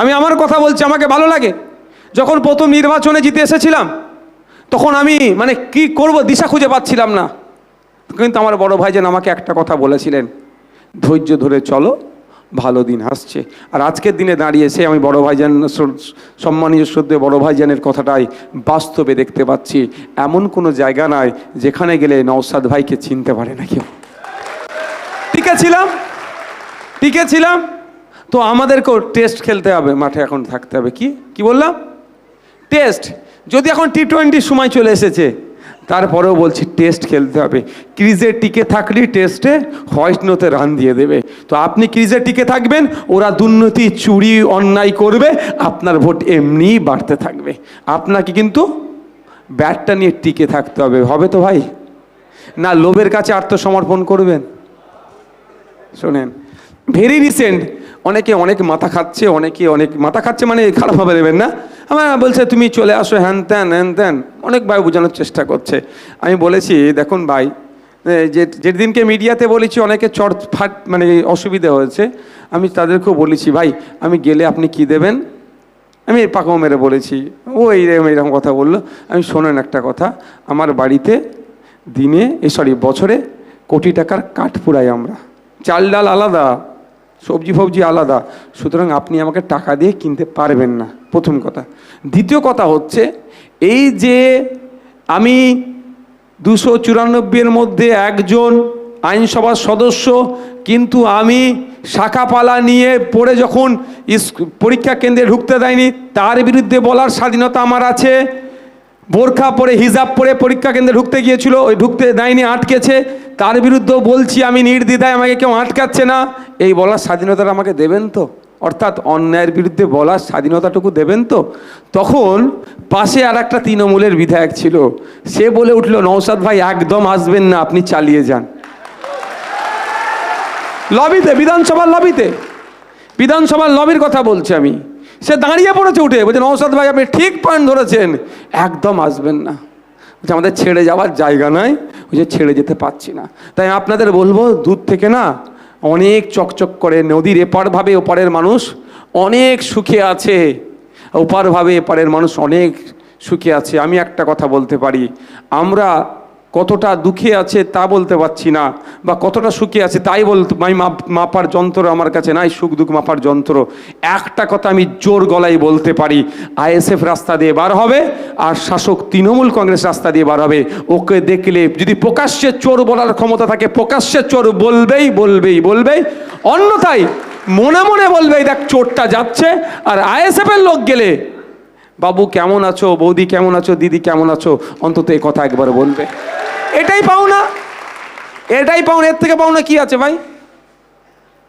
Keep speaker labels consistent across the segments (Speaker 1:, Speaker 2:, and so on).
Speaker 1: আমি আমার কথা বলছি, আমাকে ভালো লাগে। যখন প্রথম নির্বাচনে জিতে এসেছিলাম, তখন আমি মানে কি করব, দিশা খুঁজে পাচ্ছিলাম না। কিন্তু আমার বড় ভাইজান আমাকে একটা কথা বলেছিলেন, ধৈর্য ধরে চলো, ভালো দিন আসছে। আর আজকের দিনে দাঁড়িয়ে সে আমি বড় ভাইজান সম্মানীয় শ্রদ্ধে বড় ভাইজানের কথাটাই বাস্তবে দেখতে পাচ্ছি। এমন কোনো জায়গা নাই যেখানে গেলে নওসাদ ভাইকে চিনতে পারে না কেউ। টিকে ছিলাম টিকে ছিলাম। তো আমাদেরকেও টেস্ট খেলতে হবে, মাঠে এখন থাকতে হবে, কি? কি বললাম? টেস্ট যদি এখন টি টোয়েন্টির সময় চলে এসেছে, তারপরেও বলছি টেস্ট খেলতে হবে। ক্রিজে টিকে থাকলেই টেস্টে হোয়াইট নোতে রান দিয়ে দেবে। তো আপনি ক্রিজে টিকে থাকবেন, ওরা দুর্নীতি, চুরি, অন্যায় করবে, আপনার ভোট এমনিই বাড়তে থাকবে। আপনাকে কিন্তু ব্যাটটা নিয়ে টিকে থাকতে হবে হবে তো ভাই? না, লোভের কাছে আত্মসমর্পণ করবেন? শোনেন ভেরি রিসেন্ট অনেকে অনেক মাথা খাচ্ছে, অনেকে অনেক মাথা খাচ্ছে মানে খারাপভাবে নেবেন না। আমার বলছে, তুমি চলে আসো, হ্যান ত্যান হ্যান ত্যান। অনেক ভাই বোঝানোর চেষ্টা করছে। আমি বলেছি, দেখুন ভাই যে, যেদিনকে মিডিয়াতে বলেছি, অনেকে চট ফাট মানে অসুবিধা হয়েছে। আমি তাদেরকেও বলেছি, ভাই, আমি গেলে আপনি কি দেবেন? আমি পাকাও মেরে বলেছি। ও এইরকম এইরকম কথা বলল। আমি শোনেন একটা কথা, আমার বাড়িতে দিনে, এ, সরি, বছরে কোটি টাকার কাঠ পুরাই আমরা। চাল ডাল আলাদা। সবজি ফবজি আলাদা। সুতরাং আপনি আমাকে টাকা দিয়ে কিনতে পারবেন না। প্রথম কথা। দ্বিতীয় কথা হচ্ছে, এই যে আমি দুশো চুরানব্বইয়ের মধ্যে একজন আইনসভার সদস্য, কিন্তু আমি শাখাপালা নিয়ে পড়ে যখন পরীক্ষা কেন্দ্রে ঢুকতে দেয়নি, তার বিরুদ্ধে বলার স্বাধীনতা আমার আছে। বোরখা পরে, হিজাব পরে পরীক্ষা কেন্দ্রে ঢুকতে গিয়েছিল, ওই ঢুকতে দেয়নি, আটকেছে। তার বিরুদ্ধেও বলছি, আমি নির্দ্বিধায় আমাকে কেউ আটকাচ্ছে না। এই বলার স্বাধীনতাটা আমাকে দেবেন তো? অর্থাৎ অন্যায়ের বিরুদ্ধে বলার স্বাধীনতাটুকু দেবেন তো? তখন পাশে আর একটা তৃণমূলের বিধায়ক ছিল। সে বলে উঠল নৌসাদ ভাই, একদম আসবেন না, আপনি চালিয়ে যান। লবিতে, বিধানসভার লবিতে, বিধানসভার লবির কথা বলছি আমি। সে দাঁড়িয়ে পড়েছে উঠে, বলছে নৌসাদ ভাই, আপনি ঠিক পয়েন্ট ধরেছেন, একদম আসবেন না। বলছে, আমাদের ছেড়ে যাওয়ার জায়গা নাই, ওই যে ছেড়ে যেতে পারছি না। তাই আপনাদের বলব, দূর থেকে না অনেক চকচক করে নদীর এপার ভাবে ওপারের মানুষ অনেক সুখে আছে। ওপার ভাবে এপারের মানুষ অনেক সুখে আছে। আমি একটা কথা বলতে পারি। আমরা কতটা দুঃখে আছে তা বলতে পারছি না, বা কতটা সুখে আছে তাই বলতে মাপ- মাপার যন্ত্র আমার কাছে নাই, সুখ দুঃখ মাপার যন্ত্র। একটা কথা আমি জোর গলায় বলতে পারি, আইএসএফ রাস্তা দিয়ে বার হবে, আর শাসক তৃণমূল কংগ্রেস রাস্তা দিয়ে বার হবে। ওকে দেখলে যদি প্রকাশ্যে চোর বলার ক্ষমতা থাকে, প্রকাশ্যে চোর বলবেই বলবেই বলবেই। অন্যথায় মনে মনে বলবেই দেখ, চোরটা যাচ্ছে। আর আইএসএফের লোক গেলে বাবু কেমন আছো? বৌদি কেমন আছো? দিদি কেমন আছো? অন্তত এই কথা একবার বলবে। এটাই পাও না। এটাই পাও না। এর থেকে পাও না কি আছে ভাই?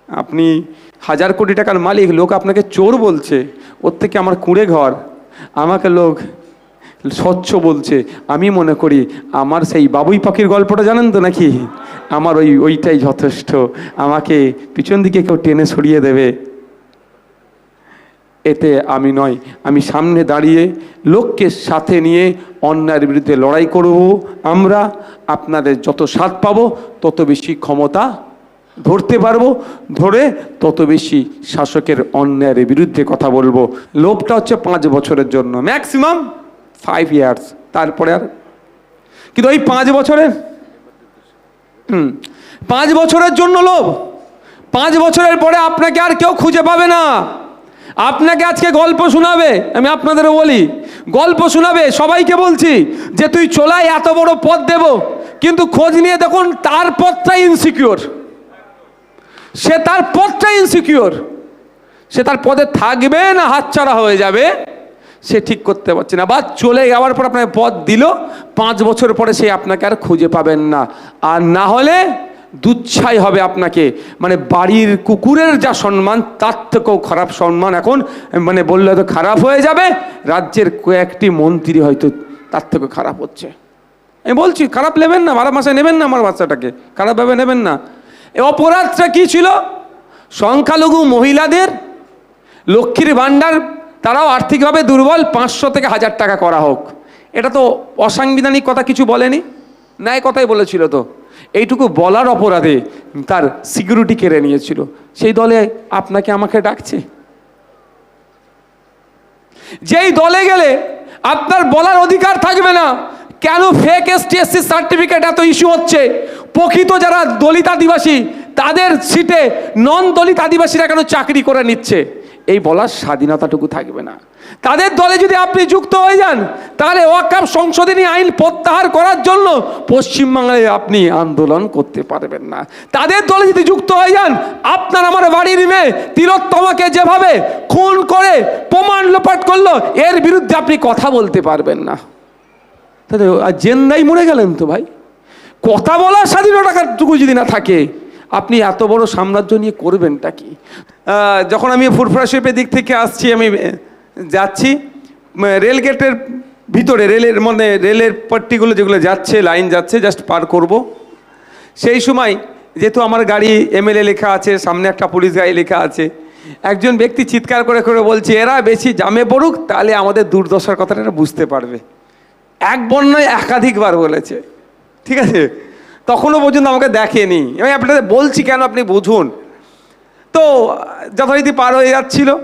Speaker 1: আপনি হাজার কোটি টাকার মালিক, লোক আপনাকে চোর বলছে। ওর থেকে আমার কুঁড়ে ঘর। আমাকে লোক স্বচ্ছ বলছে। আমি মনে করি আমার সেই বাবুই পাখির গল্পটা জানেন তো নাকি? আমার ওই, ওইটাই যথেষ্ট। আমাকে পিছন দিকে কেউ টেনে সরিয়ে দেবে। এতে আমি নয়, আমি সামনে দাঁড়িয়ে লোককে সাথে নিয়ে অন্যায়ের বিরুদ্ধে লড়াই করব। আমরা আপনাদের যত স্বাদ পাব, তত বেশি ক্ষমতা ধরতে পারব। ধরে তত বেশি শাসকের অন্যায়ের বিরুদ্ধে কথা বলব। লোভটা হচ্ছে পাঁচ বছরের জন্য ম্যাক্সিমাম ফাইভ ইয়ার্স তারপরে আর কিন্তু ওই পাঁচ বছরের হুম, পাঁচ বছরের জন্য লোভ। পাঁচ বছরের পরে আপনাকে আর কেউ খুঁজে পাবে না। আপনাকে আজকে গল্প শোনাবে, আমি আপনাদেরও বলি, গল্প শোনাবে, সবাইকে বলছি যে তুই চলাই এত বড় পথ দেব, কিন্তু খোঁজ নিয়ে দেখুন তার পথটাই ইনসিকিওর সে তার পথটাই ইনসিকিওর সে তার পদে থাকবে না, হাতছাড়া হয়ে যাবে, সে ঠিক করতে পারছে না। বা চলে যাওয়ার পর আপনাকে পদ দিল, পাঁচ বছর পরে সে আপনাকে আর খুঁজে পাবেন না। আর না হলে দুচ্ছাই হবে আপনাকে। মানে বাড়ির কুকুরের যা সম্মান, তার থেকেও খারাপ সম্মান এখন মানে বললে হয়তো খারাপ হয়ে যাবে, রাজ্যের কয়েকটি মন্ত্রী হয়তো তার থেকেও খারাপ হচ্ছে। আমি বলছি, খারাপ নেবেন না বারো মাসে নেবেন না আমার বাচ্চাটাকে, খারাপভাবে নেবেন না। এ অপরাধটা কি ছিল? সংখ্যালঘু মহিলাদের, লক্ষ্মীর ভাণ্ডার, তারাও আর্থিকভাবে দুর্বল, পাঁচশো থেকে হাজার টাকা করা হোক। এটা তো অসাংবিধানিক কথা কিছু বলেনি, ন্যায় কথাই বলেছিল তো। এইটুকু বলার অপরাধে তার সিকিউরিটি কেড়ে নিয়েছিল। সেই দলে আপনাকে আমাকে ডাকছে। যেই দলে গেলে আপনার বলার অধিকার থাকবে না, কেন ফেক এসটি এসসি সার্টিফিকেট এত ইস্যু হচ্ছে? প্রকৃত যারা দলিত আদিবাসী, তাদের সিটে নন দলিত আদিবাসীরা কেন চাকরি করে নিচ্ছে? এই বলার স্বাধীনতাটুকু থাকবে না। তাদের দলে যদি আপনি যুক্ত হয়ে যান, তাহলে ওয়াকাপ সংশোধনী আইন প্রত্যাহার করার জন্য পশ্চিমবাংলায় আপনি আন্দোলন করতে পারবেন না। তাদের দলে যদি যুক্ত হয়ে যান, আপনার আমার বাড়ির মেয়ে তিলোত্তমাকে যেভাবে খুন করে প্রমাণ লোপাট করল, এর বিরুদ্ধে আপনি কথা বলতে পারবেন না। তাহলে, আর জেন্দাই মরে গেলেন তো ভাই? কথা বলার স্বাধীনতাটুকু যদি না থাকে আপনি এত বড় সাম্রাজ্য নিয়ে করবেনটা কি? যখন আমি ফুরফুরা দিক থেকে আসছি আমি যাচ্ছি উম, রেল গেটের ভিতরে রেলের মানে রেলের পট্টিগুলো যেগুলো যাচ্ছে লাইন যাচ্ছে জাস্ট পার করব। সেই সময় যেহেতু আমার গাড়ি এমএলএ লেখা আছে সামনে একটা পুলিশ গাড়ি লেখা আছে একজন ব্যক্তি চিৎকার করে করে বলছে এরা বেশি জামে পড়ুক তাহলে আমাদের দুর্দশার কথাটা বুঝতে পারবে। এক বন্যায় একাধিকবার বলেছে। ঠিক আছে? তখনও পর্যন্ত আমাকে দেখেনি। আমি আপনাদের বলছি কেন আপনি বুঝুন। তো যথারীতি পার হয়ে যাচ্ছিল।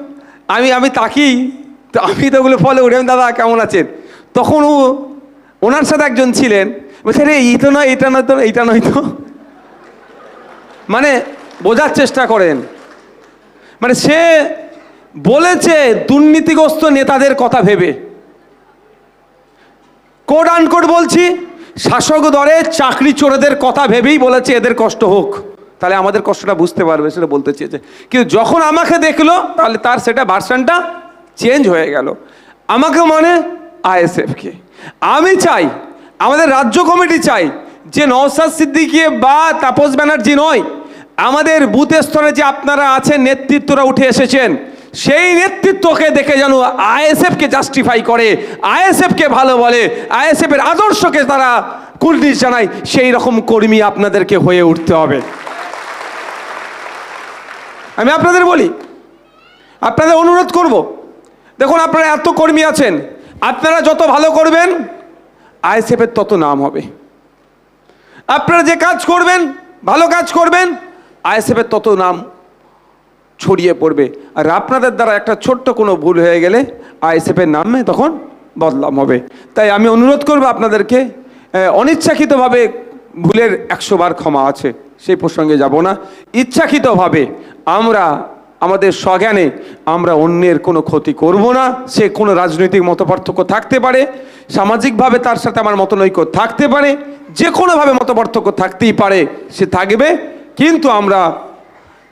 Speaker 1: আমি আমি তাকিই তো আমি তো ওগুলো ফলো আমি, দাদা কেমন আছেন? তখন ও ওনার সাথে একজন ছিলেন। বলছে রে এই তো নয় এটা নয় তো এইটা নয় তো। মানে বোঝার চেষ্টা করেন। মানে সে বলেছে দুর্নীতিগ্রস্ত নেতাদের কথা ভেবে। কোড আনকোড বলছি শাসক দরে চাকরি চোরেদের কথা ভেবেই বলেছে, এদের কষ্ট হোক। তাহলে আমাদের কষ্টটা বুঝতে পারবে, সেটা বলতে চেয়েছে। কিন্তু যখন আমাকে দেখল, তাহলে তার সেটা ভার্সানটা চেঞ্জ হয়ে গেল। আমাকে মানে আইএসএফকে। আমি চাই, আমাদের রাজ্য কমিটি চাই যে নওসাদ সিদ্দিকি বা তাপস ব্যানার্জি নয়, আমাদের বুথ স্তরে যে আপনারা আছেন, নেতৃত্বরা উঠে এসেছেন সেই নেতৃত্বকে দেখে যেন আইএসএফকে জাস্টিফাই করে, আইএসএফকে ভালো বলে, আইএসএফের আদর্শকে তারা কুর্নিশ জানায়, সেই রকম কর্মী আপনাদেরকে হয়ে উঠতে হবে। আমি আপনাদের বলি, আপনাদের অনুরোধ করব, দেখুন আপনারা এত কর্মী আছেন, আপনারা যত ভালো করবেন, আইএসএফের তত নাম হবে। আপনারা যে কাজ করবেন, ভালো কাজ করবেন, আইএসএফের তত নাম ছড়িয়ে পড়বে। আর আপনাদের দ্বারা একটা ছোট্ট কোনো ভুল হয়ে গেলে আইএসএফের নামে তখন বদলাম হবে। তাই আমি অনুরোধ করব আপনাদেরকে অনিচ্ছাকৃতভাবে ভুলের একশো বার ক্ষমা আছে সেই প্রসঙ্গে যাব না। ইচ্ছাকৃতভাবে আমরা, আমাদের স্বজ্ঞানে আমরা অন্যের কোনো ক্ষতি করব না, সে কোনো রাজনৈতিক মতপার্থক্য থাকতে পারে, সামাজিকভাবে তার সাথে আমার মতনৈক্য থাকতে পারে যে কোনোভাবে মতপার্থক্য থাকতেই পারে, সে থাকবে। কিন্তু আমরা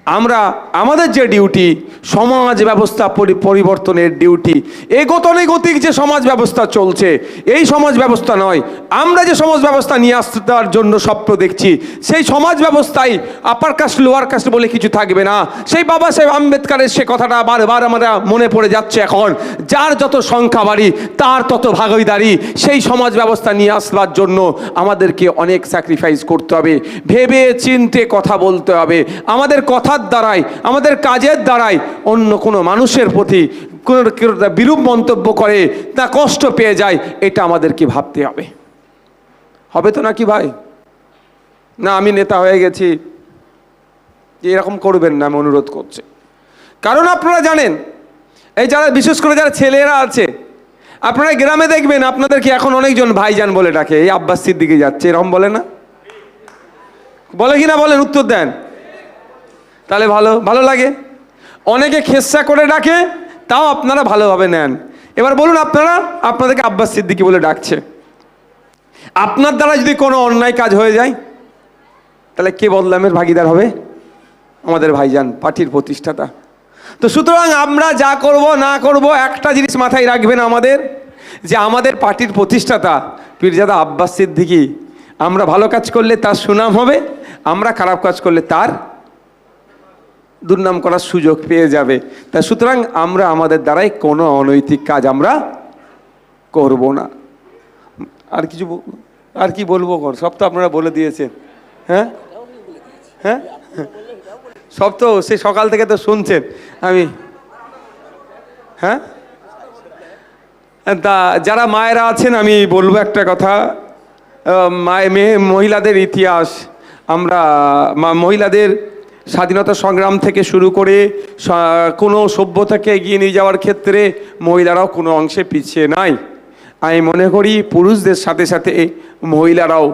Speaker 1: আমরা, আমাদের যে ডিউটি সমাজ ব্যবস্থা পরিবর্তনের ডিউটি এই গতানুগতিক যে সমাজ ব্যবস্থা চলছে, এই সমাজ ব্যবস্থা নয়। আমরা যে সমাজ ব্যবস্থা নিয়ে আসার জন্য স্বপ্ন দেখছি, সেই সমাজ ব্যবস্থায় আপার কাস্ট লোয়ার কাস্ট বলে কিছু থাকবে না। সেই বাবা সাহেব আম্বেদকারের সে কথাটা বারবার আমরা মনে পড়ে যাচ্ছে এখন। যার যত সংখ্যা বাড়ি, তার তত ভাগিদারি সেই সমাজ ব্যবস্থা নিয়ে আসবার জন্য আমাদেরকে অনেক স্যাক্রিফাইস করতে হবে। ভেবে চিনতে কথা বলতে হবে। আমাদের কথার দ্বারাই, আমাদের কাজের দ্বারাই অন্য কোনো মানুষের প্রতি কোনো বিরূপ মন্তব্য করে, তা কষ্ট পেয়ে যায়, এটা আমাদেরকে ভাবতে হবে। হবে তো নাকি ভাই? না, আমি নেতা হয়ে গেছি। এরকম করবেন না, আমি অনুরোধ করছি। কারণ আপনারা জানেন, এই যারা, বিশেষ করে যারা ছেলেরা আছে, আপনারা গ্রামে দেখবেন, আপনাদেরকে এখন অনেকজন ভাইজান বলে ডাকে, এই আব্বাস দিকে যাচ্ছে, এরকম বলে না? বলে কি না বলেন, উত্তর দেন। তাহলে ভালো ভালো লাগে। অনেকে খেসা করে ডাকে, তাও আপনারা ভালোভাবে নেন। এবার বলুন আপনারা, আপনাদেরকে আব্বাস সিদ্দিকি বলে ডাকছে। আপনার দ্বারা যদি কোনো অন্যায় কাজ হয়ে যায়, তাহলে কে বদলামের ভাগিদার হবে? আমাদের ভাইজান, পার্টির প্রতিষ্ঠাতা। তো সুতরাং আমরা যা করব, না করব, একটা জিনিস মাথায় রাখবেন আমাদের, যে আমাদের পার্টির প্রতিষ্ঠাতা, পীরজাদা আব্বাস সিদ্দিকি, আমরা ভালো কাজ করলে তার সুনাম হবে, আমরা খারাপ কাজ করলে তার দুর্নাম করার সুযোগ পেয়ে যাবে। তা সুতরাং আমরা আমাদের দ্বারাই কোনো অনৈতিক কাজ আমরা করব না। আর কিছু আর কি বলব কর? সব তো আপনারা বলে দিয়েছেন। হ্যাঁ? হ্যাঁ? সব তো সে সকাল থেকে তো শুনছেন। আমি হ্যাঁ? তা যারা মায়েরা আছেন, আমি বলব একটা কথা। মায়ে, মেয়ে, মহিলাদের ইতিহাস। আমরা মহিলাদের স্বাধীনতা সংগ্রাম থেকে শুরু করে কোনো সভ্যতাকে এগিয়ে নিয়ে যাওয়ার ক্ষেত্রে মহিলারাও কোনো অংশে পিছিয়ে নাই। আমি মনে করি পুরুষদের সাথে সাথে মহিলারাও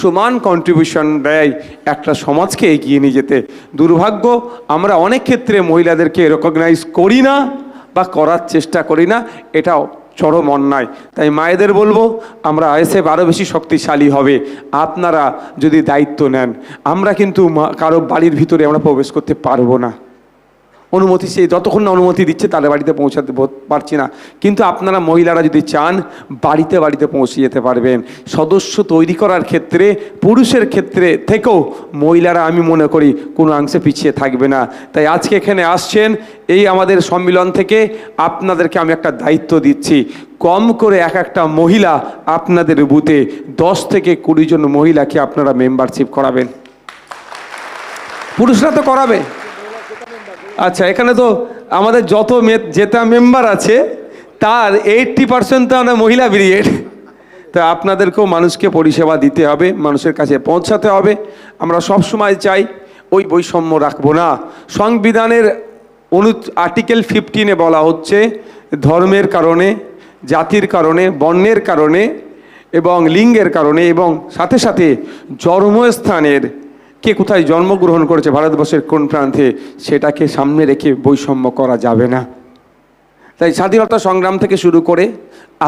Speaker 1: সমান কন্ট্রিবিউশন দেয় একটা সমাজকে এগিয়ে নিয়ে যেতে। দুর্ভাগ্য, আমরা অনেক ক্ষেত্রে মহিলাদেরকে রেকগনাইজ করি না বা করার চেষ্টা করি না, এটাও চরম অন্যায়। তাই মায়েদের বলব, আমরা আইএসএফ আরও বেশি শক্তিশালী হবে। আপনারা যদি দায়িত্ব নেন, আমরা কিন্তু কারও বাড়ির ভিতরে আমরা প্রবেশ করতে পারব না। অনুমতি সে যতক্ষণ না অনুমতি দিচ্ছে তাদের বাড়িতে পৌঁছাতে পারছি না। কিন্তু আপনারা মহিলারা যদি চান, বাড়িতে বাড়িতে পৌঁছে যেতে পারবেন। সদস্য তৈরি করার ক্ষেত্রে, পুরুষের ক্ষেত্রে থেকেও মহিলারা, আমি মনে করি, কোনো অংশে পিছিয়ে থাকবে না। তাই আজকে এখানে আসছেন, এই আমাদের সম্মিলন থেকে আপনাদেরকে আমি একটা দায়িত্ব দিচ্ছি। কম করে এক একটা মহিলা আপনাদের বুথে, দশ থেকে কুড়ি জন মহিলাকে আপনারা মেম্বারশিপ করাবেন। পুরুষরা তো করাবে। আচ্ছা এখানে তো আমাদের যত জেতা মেম্বার আছে, তার এইটটি পার্সেন্ট তো আমরা মহিলা ব্রিগেড তো আপনাদেরকেও মানুষকে পরিষেবা দিতে হবে, মানুষের কাছে পৌঁছাতে হবে। আমরা সব সময় চাই ওই বৈষম্য রাখব না। সংবিধানের অনু আর্টিকেল ফিফটিনে বলা হচ্ছে, ধর্মের কারণে, জাতির কারণে, বর্ণের কারণে এবং লিঙ্গের কারণে এবং সাথে সাথে জন্মস্থানের কে কোথায় জন্মগ্রহণ করেছে ভারতবর্ষের কোন প্রান্তে, সেটাকে সামনে রেখে বৈষম্য করা যাবে না। তাই স্বাধীনতা সংগ্রাম থেকে শুরু করে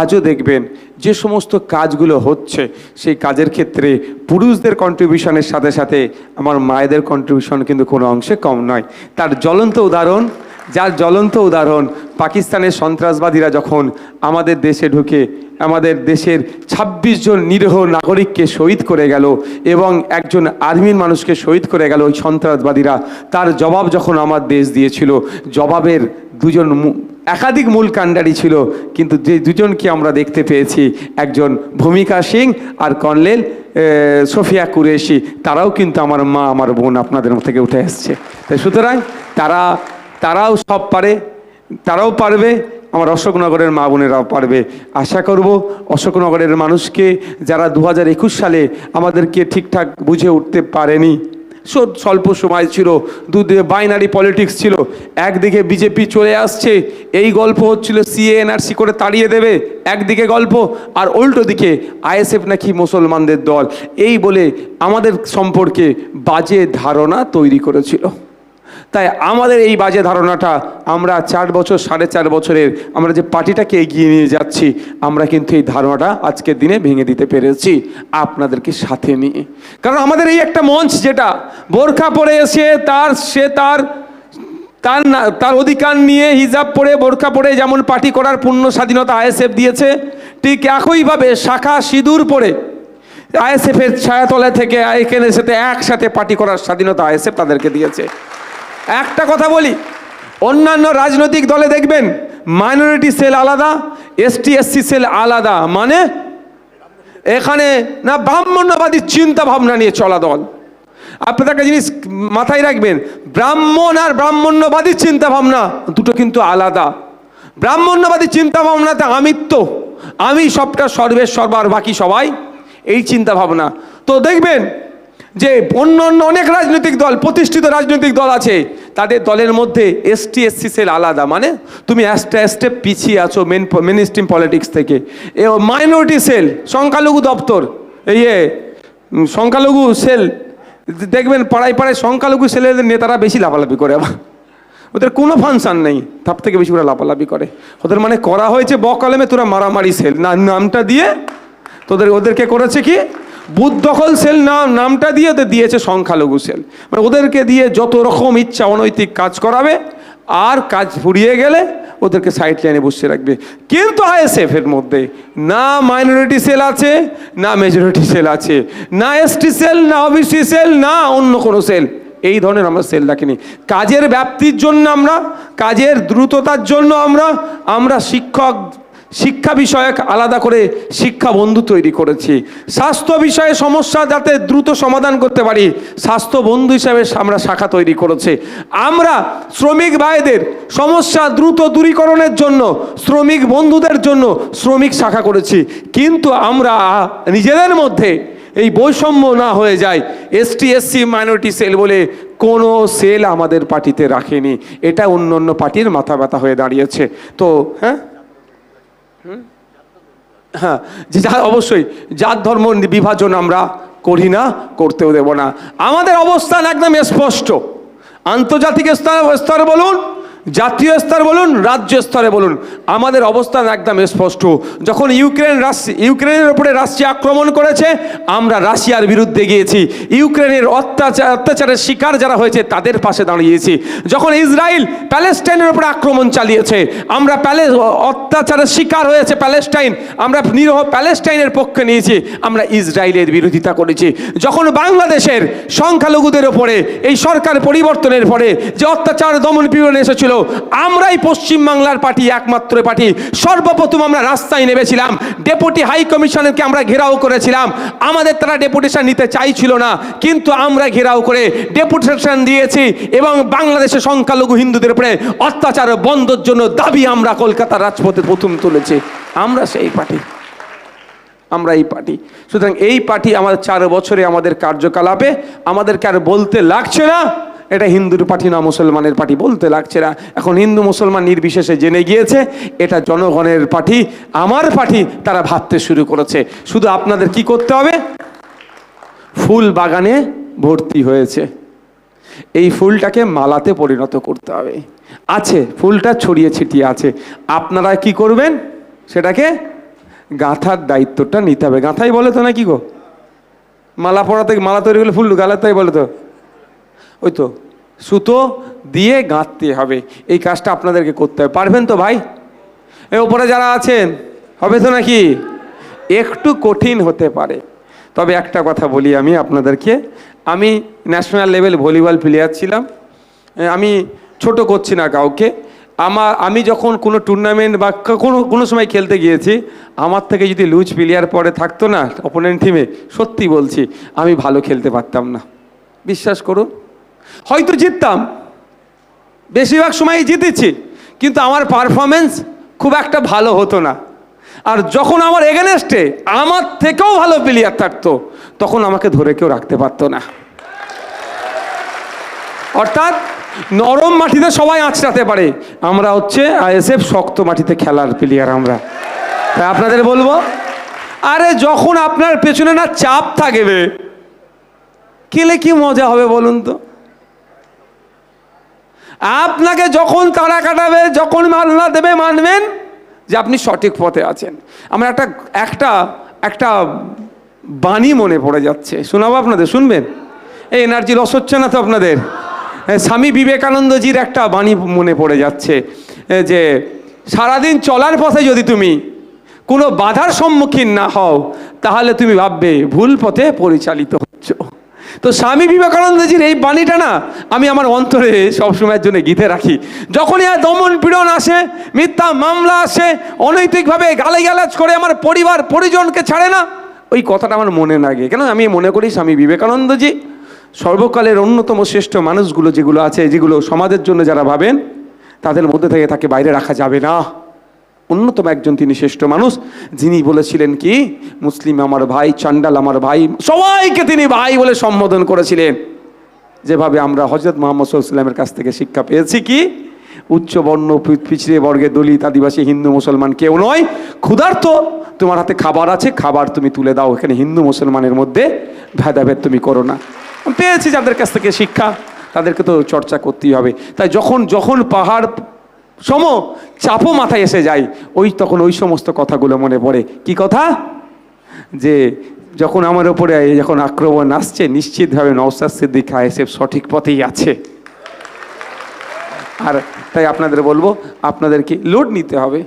Speaker 1: আজও দেখবেন যে সমস্ত কাজগুলো হচ্ছে, সেই কাজের ক্ষেত্রে পুরুষদের কন্ট্রিবিউশনের সাথে সাথে আমার মায়েদের কন্ট্রিবিউশন কিন্তু কোনো অংশে কম নয়। তার জ্বলন্ত উদাহরণ যার জ্বলন্ত উদাহরণ পাকিস্তানের সন্ত্রাসবাদীরা যখন আমাদের দেশে ঢুকে, আমাদের দেশের ২৬ জন নিরীহ নাগরিককে শহীদ করে গেল এবং একজন আর্মির মানুষকে শহীদ করে গেল ওই সন্ত্রাসবাদীরা, তার জবাব যখন আমার দেশ দিয়েছিল, জবাবের দুজন একাধিক মূল কাণ্ডারি ছিল, কিন্তু যে দুজনকে আমরা দেখতে পেয়েছি, একজন ভূমিকা সিং আর কর্নেল সোফিয়া কুরেশি, তারাও কিন্তু আমার মা, আমার বোন আপনাদের থেকে উঠে এসছে। তাই সুতরাং তারা তারাও সব পারে, তারাও পারবে, আমার অশোকনগরের মা বোনেরাও পারবে। আশা করব অশোকনগরের মানুষকে যারা দু হাজার একুশ সালে আমাদেরকে ঠিকঠাক বুঝে উঠতে পারেনি স্বল্প সময় ছিল, দুদিকে বাইনারি পলিটিক্স ছিল, একদিকে বিজেপি চলে আসছে, এই গল্প হচ্ছিল সিএ এনআরসি করে তাড়িয়ে দেবে, একদিকে গল্প, আর উল্টো দিকে আইএসএফ নাকি মুসলমানদের দল। এই বলে আমাদের সম্পর্কে বাজে ধারণা তৈরি করেছিল। তাই আমাদের এই বাজে ধারণাটা, আমরা চার বছর, সাড়ে চার বছরের আমরা যে পার্টিটাকে এগিয়ে নিয়ে যাচ্ছি, আমরা কিন্তু এই ধারণাটা আজকের দিনে ভেঙে দিতে পেরেছি আপনাদেরকে সাথে নিয়ে। কারণ আমাদের এই একটা মঞ্চ যেটা, বোরখা পরে এসে তার, সে তার তার তার অধিকার নিয়ে হিজাব পরে, বোরখা পরে যেমন পার্টি করার পূর্ণ স্বাধীনতা আইএসএফ দিয়েছে, ঠিক একইভাবে শাখা সিঁদুর পরে আইএসএফের ছায়াতলা থেকে এখানে সাথে একসাথে পার্টি করার স্বাধীনতা আইএসএফ তাদেরকে দিয়েছে। একটা কথা বলি, অন্যান্য রাজনৈতিক দলে দেখবেন মাইনরিটি সেল আলাদা এসটি এসসি সেল আলাদা। মানে এখানে না ব্রাহ্মণ্যবাদী চিন্তা ভাবনা নিয়ে চলা দল। আপনাদের একটা জিনিস মাথায় রাখবেন, ব্রাহ্মণ আর ব্রাহ্মণ্যবাদী চিন্তা ভাবনা দুটো কিন্তু আলাদা। ব্রাহ্মণ্যবাদী চিন্তা ভাবনাতে আমিত্ব, আমি সবটা সর্বের সর্বার বাকি সবাই, এই চিন্তা ভাবনা। তো দেখবেন যে অন্য অন্য অনেক রাজনৈতিক দল প্রতিষ্ঠিত রাজনৈতিক দল আছে তাদের দলের মধ্যে এসটি এসসি সেল আলাদা। মানে তুমি একটা স্টেপ পিছিয়ে আছো মেন মেন স্ট্রিম পলিটিক্স থেকে। এ মাইনরিটি সেল সংখ্যালঘু দপ্তর এ, সংখ্যালঘু সেল দেখবেন পাড়ায় পাড়ায় সংখ্যালঘু সেলের নেতারা বেশি লাফালাফি করে আবার। ওদের কোনো ফাংশন নেই তার থেকে বেশি ওরা লাফালাফি করে। ওদের মানে করা হয়েছে বকলমে তোরা মারামারি সেল না নামটা দিয়ে তোদের ওদেরকে করেছে কি? বুথ দখল সেল নাম, নামটা দিয়ে ওদের দিয়েছে সংখ্যালঘু সেল। মানে ওদেরকে দিয়ে যত রকম ইচ্ছা অনৈতিক কাজ করাবে, আর কাজ ফুরিয়ে গেলে ওদেরকে সাইড লাইনে বসিয়ে রাখবে। কিন্তু আইএসএফ এর মধ্যে না মাইনরিটি সেল আছে, না মেজরিটি সেল আছে। না এসটি সেল, না ওবিসি সেল, না অন্য কোনো সেল। এই ধরনের আমরা সেল রাখিনি কাজের ব্যাপ্তির জন্য আমরা, কাজের দ্রুততার জন্য আমরা আমরা শিক্ষক শিক্ষা বিষয়ক আলাদা করে শিক্ষা বন্ধু তৈরি করেছি। স্বাস্থ্য বিষয়ে সমস্যা যাতে দ্রুত সমাধান করতে পারি, স্বাস্থ্য বন্ধু হিসাবে আমরা শাখা তৈরি করেছে। আমরা শ্রমিক ভাইদের সমস্যা দ্রুত দূরীকরণের জন্য, শ্রমিক বন্ধুদের জন্য শ্রমিক শাখা করেছি। কিন্তু আমরা নিজেদের মধ্যে এই বৈষম্য না হয়ে যায় এসটি এসসি মাইনরিটি সেল বলে কোনো সেল আমাদের পার্টিতে রাখেনি। এটা অন্য অন্য পার্টির মাথা ব্যথা হয়ে দাঁড়িয়েছে। তো হ্যাঁ? হ্যাঁ যে অবশ্যই জাত ধর্ম বিভাজন আমরা করি না, করতেও দেব না। আমাদের অবস্থান একদম স্পষ্ট। আন্তর্জাতিক স্তর স্তর বলুন জাতীয় স্তর বলুন, রাজ্য স্তরে বলুন। আমাদের অবস্থান একদম স্পষ্ট। যখন ইউক্রেন ইউক্রেনের উপরে রাশিয়া আক্রমণ করেছে, আমরা রাশিয়ার বিরুদ্ধে গিয়েছি। ইউক্রেনের অত্যাচার অত্যাচারের শিকার যারা হয়েছে, তাদের পাশে দাঁড়িয়েছি। যখন ইসরায়েল প্যালেস্টাইনের উপরে আক্রমণ চালিয়েছে, আমরা প্যালে অত্যাচারের শিকার হয়েছে প্যালেস্টাইন। আমরা নিরহ প্যালেস্টাইনের পক্ষে নিয়েছি, আমরা ইসরায়েলের বিরোধিতা করেছি। যখন বাংলাদেশের সংখ্যালঘুদের ওপরে এই সরকার পরিবর্তনের পরে, যে অত্যাচার দমন পীড়ন এসেছিল আমরাই পশ্চিম বাংলার পার্টি, একমাত্র পার্টি। সর্বপ্রথম আমরা রাস্তায় নেমেছিলাম। ডেপুটি হাই কমিশনারকে আমরা ঘেরাও করেছিলাম। আমাদের তারা ডেপুটেশন নিতে চাইছিল না, কিন্তু আমরা ঘেরাও করে ডেপুটেশন দিয়েছি এবং বাংলাদেশের সংখ্যালঘু হিন্দুদের উপরে অত্যাচার বন্ধর জন্য দাবি আমরা কলকাতার রাজপথে প্রথম তুলেছি। আমরা সেই পার্টি। আমরা এই পার্টি। সুতরাং এই পার্টি আমাদের চার বছরে আমাদের কার্যকলাপে, আমাদেরকে আর বলতে লাগছে না। এটা হিন্দুর পার্টি না মুসলমানের পার্টি বলতে লাগছে না। এখন হিন্দু মুসলমান নির্বিশেষে জেনে গিয়েছে, এটা জনগণের পার্টি আমার পার্টি তারা ভাবতে শুরু করেছে। শুধু আপনাদের কি করতে হবে? ফুল বাগানে ভর্তি হয়েছে। এই ফুলটাকে মালাতে পরিণত করতে হবে। আছে, ফুলটা ছড়িয়ে ছিটিয়ে আছে। আপনারা কি করবেন? সেটাকে গাঁথার দায়িত্বটা নিতে হবে। গাঁথাই বলে তো নাকি গো? মালা পরাতে মালা তৈরি করলে ফুল গালাতাই বলে তো? ওই তো, সুতো দিয়ে গাঁথতে হবে। এই কাজটা আপনাদেরকে করতে হবে। পারবেন তো ভাই? এ ওপরে যারা আছেন, হবে তো নাকি? একটু কঠিন হতে পারে। তবে একটা কথা বলি আমি আপনাদেরকে। আমি ন্যাশনাল লেভেল ভলিবল প্লেয়ার ছিলাম। আমি ছোট করছি না কাউকে। আমার, আমি যখন কোনো টুর্নামেন্ট বা কোনো কোনো সময় খেলতে গিয়েছি, আমার থেকে যদি লুজ প্লেয়ার পরে থাকতো না অপোনেন্ট টিমে সত্যি বলছি, আমি ভালো খেলতে পারতাম না। বিশ্বাস করুন। হয়তো জিততাম। বেশিরভাগ সময়ই জিতেছি, কিন্তু আমার পারফরমেন্স খুব একটা ভালো হতো না। আর যখন আমার এগেনেস্টে আমার থেকেও ভালো প্লেয়ার থাকতো, তখন আমাকে ধরে কেউ রাখতে পারতো না। অর্থাৎ নরম মাটিতে সবাই আঁচড়াতে পারে। আমরা হচ্ছে আইএসএফ শক্ত মাটিতে খেলার প্লেয়ার আমরা। তাই আপনাদের বলব, আরে যখন আপনার পেছনে না চাপ থাকবে, খেলে কি মজা হবে বলুন তো? আপনাকে যখন তারা কাটাবে যখন মাল্লা দেবে মানবেন যে আপনি সঠিক পথে আছেন। আমার একটা একটা একটা বাণী মনে পড়ে যাচ্ছে। শোনাবো আপনাদের শুনবেন? এই এনার্জি লস হচ্ছে না তো আপনাদের? হ্যাঁ, স্বামী বিবেকানন্দজির একটা বাণী মনে পড়ে যাচ্ছে যে সারাদিন চলার পথে যদি তুমি কোনো বাধার সম্মুখীন না হও তাহলে তুমি ভাববে ভুল পথে পরিচালিত তো স্বামী বিবেকানন্দজির এই বাণীটা না আমি আমার অন্তরে সবসময়ের জন্য গীতে রাখি। যখনই আর দমন পীড়ন আসে, মিথ্যা মামলা আসে, অনৈতিকভাবে গালাজ করে আমার পরিবার, পরিজনকে ছাড়ে না, ওই কথাটা আমার মনে লাগে কেন আমি মনে করি স্বামী বিবেকানন্দজি সর্বকালের অন্যতম শ্রেষ্ঠ মানুষগুলো যেগুলো আছে, যেগুলো সমাজের জন্য যারা ভাবেন, তাদের মধ্যে থেকে তাকে বাইরে রাখা যাবে না। অন্যতম একজন তিনি শ্রেষ্ঠ মানুষ, যিনি বলেছিলেন কি, মুসলিম আমার ভাই, চান্ডাল আমার ভাই, সবাইকে তিনি ভাই বলে সম্বোধন করেছিলেন। যেভাবে আমরা হজরত মোহাম্মদ সাল্লামের কাছ থেকে শিক্ষা পেয়েছি কি, উচ্চ বর্ণ পিছিয়ে বর্গে দলিত, আদিবাসী, হিন্দু, মুসলমান কেউ নয়। ক্ষুধার্ত, তোমার হাতে খাবার আছে, খাবার তুমি তুলে দাও, এখানে হিন্দু, মুসলমানের মধ্যে ভেদাভেদ তুমি করো না। পেয়েছি যাদের কাছ থেকে শিক্ষা, তাদেরকে তো চর্চা করতেই হবে। তাই যখন যখন পাহাড় সম, চাপও মাথায় এসে যায়। ওই তখন ওই সমস্ত কথাগুলো মনে পড়ে। কি কথা? যে যখন আমার ওপরে যখন আক্রমণ আসছে, নিশ্চিতভাবে নওসাদ সিদ্দিক আইএসএফ সঠিক পথেই আছে। আর তাই আপনাদের বলব, আপনাদেরকে লোড নিতে হবে।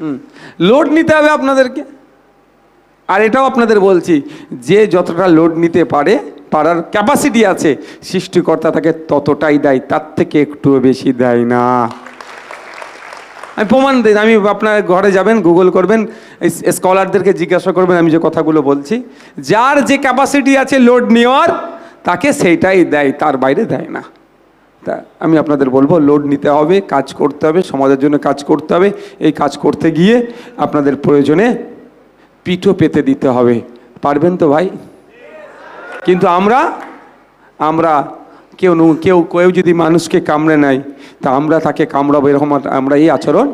Speaker 1: হুম লোড নিতে হবে আপনাদেরকে। আর এটাও আপনাদের বলছি, যে যতটা লোড নিতে পারে পারার ক্যাপাসিটি আছে, সৃষ্টিকর্তা তাকে ততটাই দেয়, তার থেকে একটু বেশি দেয় না। আমি প্রমাণ দিই, আমি আপনার ঘরে যাবেন গুগল করবেন স্কলারদেরকে জিজ্ঞাসা করবেন, আমি যে কথাগুলো বলছি, যার যে ক্যাপাসিটি আছে লোড নেওয়ার, তাকে সেইটাই দেয়, তার বাইরে দেয় না। তা আমি আপনাদের বলব লোড নিতে হবে, কাজ করতে হবে, সমাজের জন্য কাজ করতে হবে, এই কাজ করতে গিয়ে আপনাদের প্রয়োজনে পিঠও পেতে দিতে হবে। পারবেন তো ভাই? কিন্তু আমরা আমরা কেউ কেউ কেউ যদি মানুষকে কামড়ে নেয়, তা আমরা তাকে কামড়াবো এরকম আমরা এই আচরণ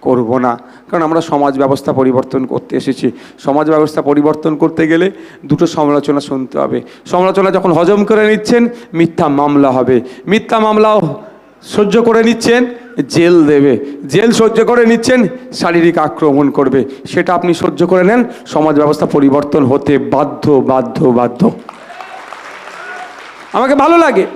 Speaker 1: করব না। কারণ আমরা সমাজ ব্যবস্থা পরিবর্তন করতে এসেছি। সমাজ ব্যবস্থা পরিবর্তন করতে গেলে দুটো সমালোচনা শুনতে হবে। সমালোচনা যখন হজম করে নিচ্ছেন, মিথ্যা মামলা হবে। মিথ্যা মামলাও সহ্য করে নিচ্ছেন, জেল দেবে। জেল সহ্য করে নিচ্ছেন, শারীরিক আক্রমণ করবে। সেটা আপনি সহ্য করে নেন, সমাজ ব্যবস্থা পরিবর্তন হতে বাধ্য বাধ্য বাধ্য। আমাকে ভালো লাগে।